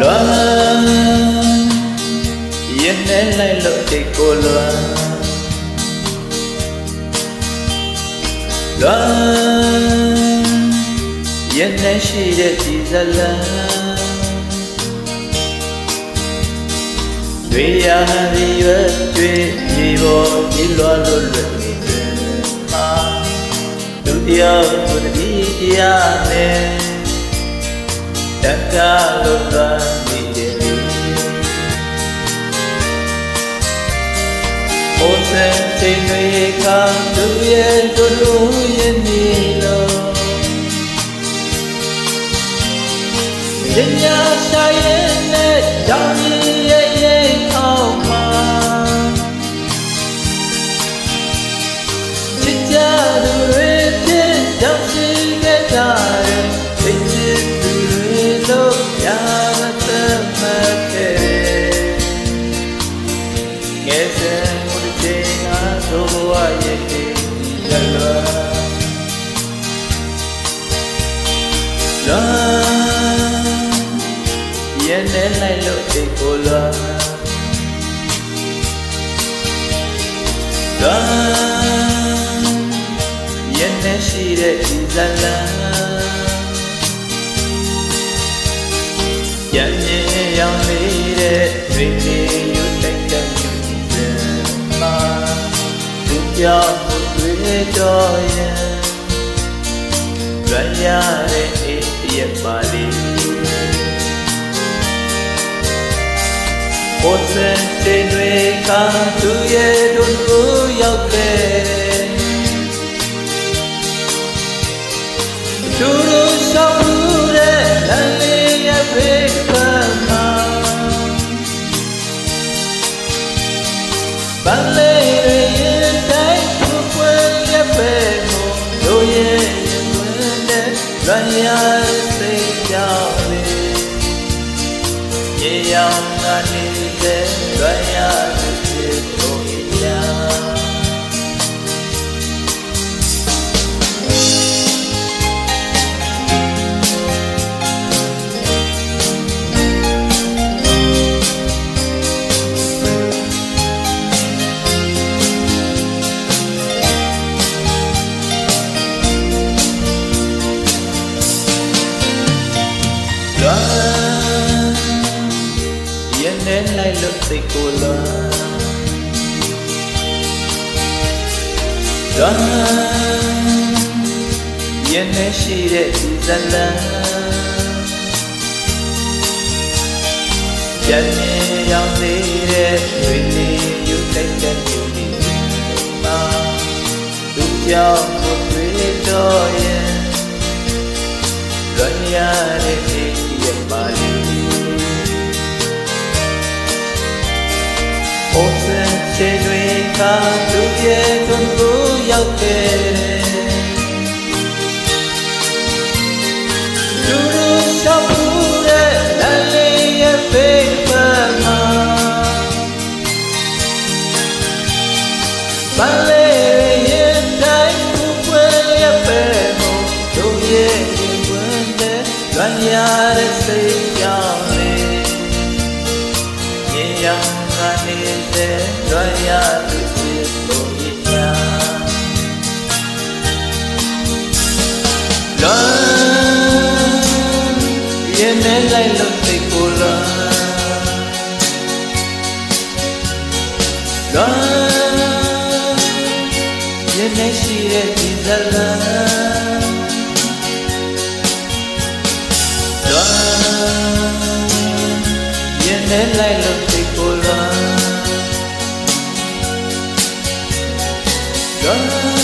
လွမ်းရင်းနဲ့လိုက်လို့တိတ်ကိုလွမ်းလွမ်းရင်းနဲ့ရှိတဲ့ဒီဇလန်တွေ့ရရရွယ်တွေ့ဒီပေါ်ဒီလွားလို့လွယ်နေတယ်ဟာသူတရားကိုတည်းတရားနဲ့ တက်ကလို့သွားမိတယ်။အိုစံချိန်တွေကသူရဲ့သူလူရဲ့နေလို့ညညာရှာရဲ့ ငယ်စဉ်မူတဲ့ငါသို့ဘဝရဲ့ဒီရလွာလွာရဲ့နဲ့လိုက်လို့ဒီကိုလွာလွာရဲ့နဲ့ရှိတဲ့ဒီဇလံရန်မြင်ရောင်နေတဲ့တွေလေး သူပြောင်းမှုတွေတော့ရင်လွန်ရတဲ့အေးတရက်ပါလေးဘုစံတင်တွေကသူရဲ့တို့လိုရောက်ခဲ့သူတို့ရှောက် နဲ့လွန်ရစိတ်ကြောင့်လေရေရောင်ကနေတဲ့လွန်ရ လွမ်းရင်နဲ့လိုက်လို့စိတ်ကိုလွမ်းလွမ်းရင်နဲ့ရှိတဲ့ဒီဇလံကြံမြင်ရောင်နေတဲ့ ခါသူရဲ့သွန်ကိုရောက်ခဲ့တယ်။သူတို့ရှောက်ဘူးတဲ့လမ်းလေးရဲ့ဖေးပမာပန်းလေးရဲ့တိုင်းကိုဖွယ်ရပဲမို့တို့ရဲ့ရင်ွယ်တဲ့လွန်ရတဲ့စိတ်ကြောင့်လေရင်ရောင်နေတဲ့လွန်ရတဲ့ ရင်နဲ့လိုက်လို့စိတ်ကိုလွန်လွန်ရင်နဲ့ရှိတဲ့ဒီဇလံလွန်ရင်နဲ့လိုက်လို့စိတ်ကိုလွန်လွန်